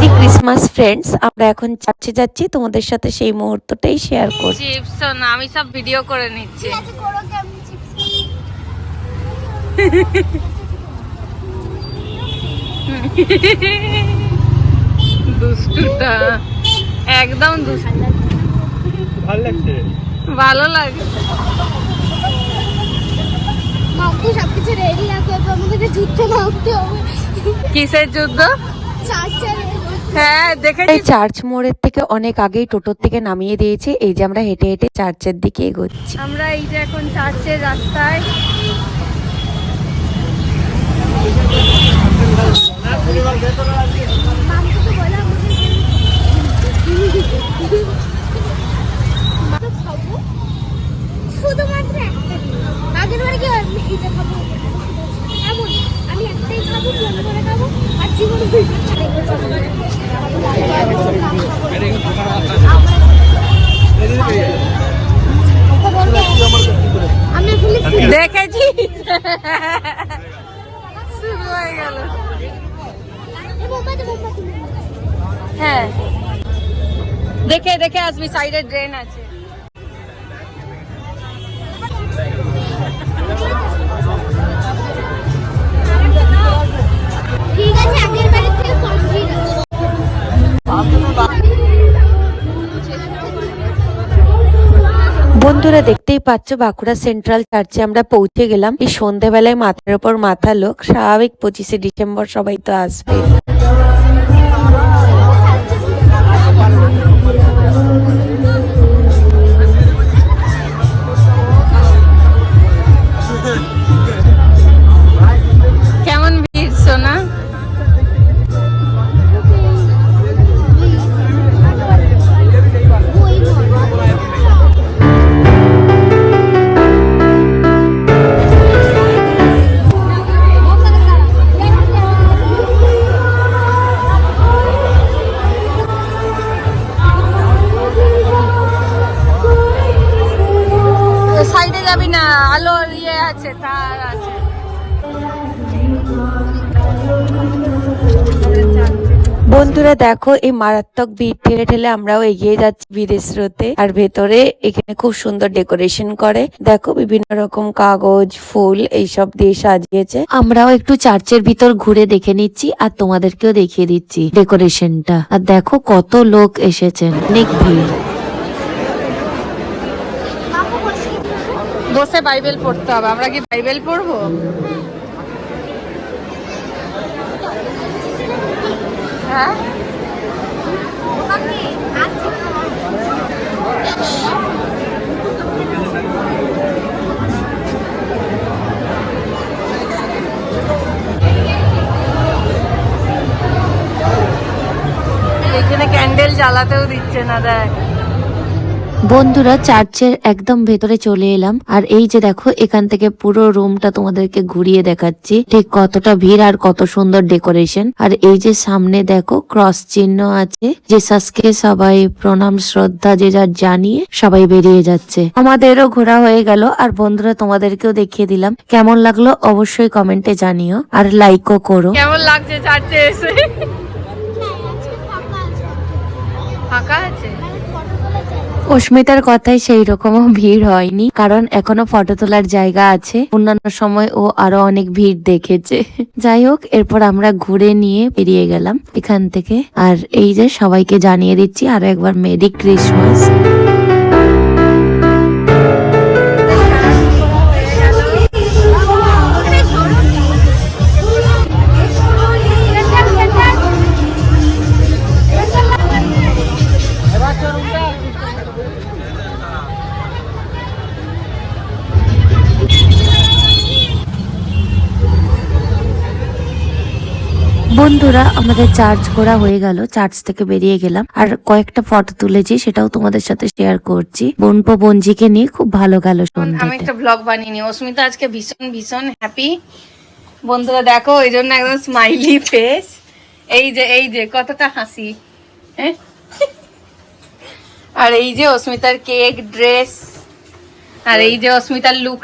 Merry Christmas friends আমরা এখন চার্চে যাচ্ছি। তোমাদের সাথে সেই মুহূর্তটাই শেয়ার করছি। চিপস না আমি সব ভিডিও করে নিচ্ছি। দুষ্টুটা। একদম দুষ্টু। ভালো লাগছে? ভালো লাগে। কিসের যুদ্ধ? চার্চারে হ্যাঁ এই চার্চ মোড়ের থেকে অনেক আগেই টোটোর থেকে নামিয়ে দিয়েছে। এই যে আমরা হেঁটে হেঁটে চার্চের দিকে এগোচ্ছি। আমরা এই যে এখন চার্চের রাস্তায়। আমি এটা খাব এমন আমি একটাই খাব ফোন করে খাব। আর জীবনে দেখেছি। হ্যাঁ দেখে দেখে আসবি সাইডে ড্রেন আছে। বন্ধুরা দেখতেই পাচ্ছ বাঁকুড়া সেন্ট্রাল চার্চে আমরা পৌঁছে গেলাম। এই সন্ধেবেলায় মাথার উপর মাথা লোক, স্বাভাবিক পঁচিশে ডিসেম্বর সবাই তো আসবে আছে আছে। বন্ধুরা দেখো, এই মারাত্মক ভিড় ঠেলে ঠেলে আমরাও এগিয়ে যাচ্ছি বিদেশ স্রোতে আর ভেতরে এখানে খুব সুন্দর ডেকোরেশন করে। দেখো বিভিন্ন রকম কাগজ, ফুল, এইসব দিয়ে সাজিয়েছে। আমরাও একটু চার্চের ভিতর ঘুরে দেখে নিচ্ছি আর তোমাদেরকেও দেখিয়ে দিচ্ছি ডেকোরেশনটা। আর দেখো কত লোক এসেছেন। অনেক ভিড়। বসে বাইবেল পড়তে হবে। আমরা কি বাইবেল পড়ব? হ্যাঁ? এখানে ক্যান্ডেল জ্বালাতেও দিচ্ছে না, দেখ। বন্ধুরা চার্চের একদম ভেতরে চলে এলাম। আর এই যে দেখো এখান থেকে পুরো রুমটা তোমাদেরকে ঘুরিয়ে দেখাচ্ছি। ঠিক কতটা ভিড় আর কত সুন্দর ডেকোরেশন। আর এই যে সামনে দেখো ক্রস চিহ্ন আছে। জেসাসকে সবাই প্রণাম শ্রদ্ধা যে যার জানিয়ে সবাই বেরিয়ে যাচ্ছে। আমাদেরও ঘোরা হয়ে গেল। আর বন্ধুরা তোমাদেরকেও দেখিয়ে দিলাম। কেমন লাগল অবশ্যই কমেন্টে জানিও। আর লাইকও করো। কেমন লাগছে চার্চে এসে? ফাঁকা আছে? অস্মিতার কথায় সেই রকমও ভিড় হয়নি, কারণ এখনও ফটো তোলার জায়গা আছে। অন্যান্য সময় ও আরও অনেক ভিড় দেখেছে। যাই হোক, এরপর আমরা ঘুরে নিয়ে বেরিয়ে গেলাম এখান থেকে। আর এই যে সবাইকে জানিয়ে দিচ্ছি, আরও একবার মেরি ক্রিসমাস। বন্ধুরা আমাদের চার্জ করা হয়ে গেল। চার্চ থেকে বেরিয়ে গেলাম। আর কয়েকটা ফটো তুলেছি সেটাও তোমাদের সাথে শেয়ার করছি। বোনপো বোনজিকে নিয়ে খুব ভালো গেল আমি একটা ব্লগ বানিয়ে নি অস্মিতা আজকে ভীষণ ভীষণ হ্যাপি বন্ধুরা দেখো এই জন্য একদম স্মাইলি ফেস এই যে এই যে কতটা হাসি হ্যাঁ? আর এই যে অস্মিতার কেক ড্রেস আর এই যে অস্মিতার লুক